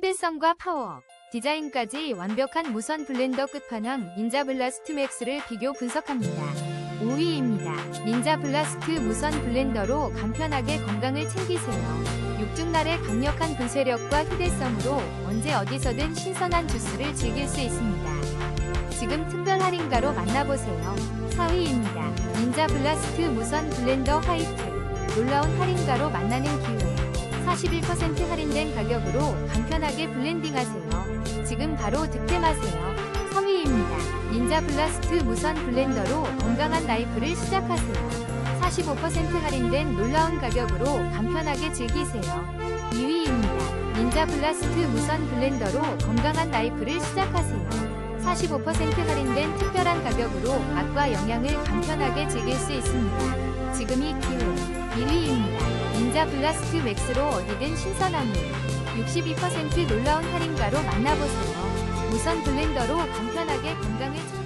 휴대성과 파워, 디자인까지 완벽한 무선 블렌더 끝판왕 닌자 블라스트 맥스를 비교 분석합니다. 5위입니다. 닌자 블라스트 무선 블렌더로 간편하게 건강을 챙기세요. 육중날의 강력한 분쇄력과 휴대성으로 언제 어디서든 신선한 주스를 즐길 수 있습니다. 지금 특별 할인가로 만나보세요. 4위입니다. 닌자 블라스트 무선 블렌더 화이트. 놀라운 할인가로 만나는 기회. 41% 할인된 가격으로 간편하게 블렌딩하세요. 지금 바로 득템하세요. 3위입니다. 닌자 블라스트 무선 블렌더로 건강한 라이프를 시작하세요. 45% 할인된 놀라운 가격으로 간편하게 즐기세요. 2위입니다. 닌자 블라스트 무선 블렌더로 건강한 라이프를 시작하세요. 45% 할인된 특별한 가격으로 맛과 영양을 간편하게 즐길 수 있습니다. 지금이 기회. 1위입니다. 닌자 블라스트 맥스로 어디든 신선함을 62% 놀라운 할인가로 만나보세요. 무선 블렌더로 간편하게 건강을.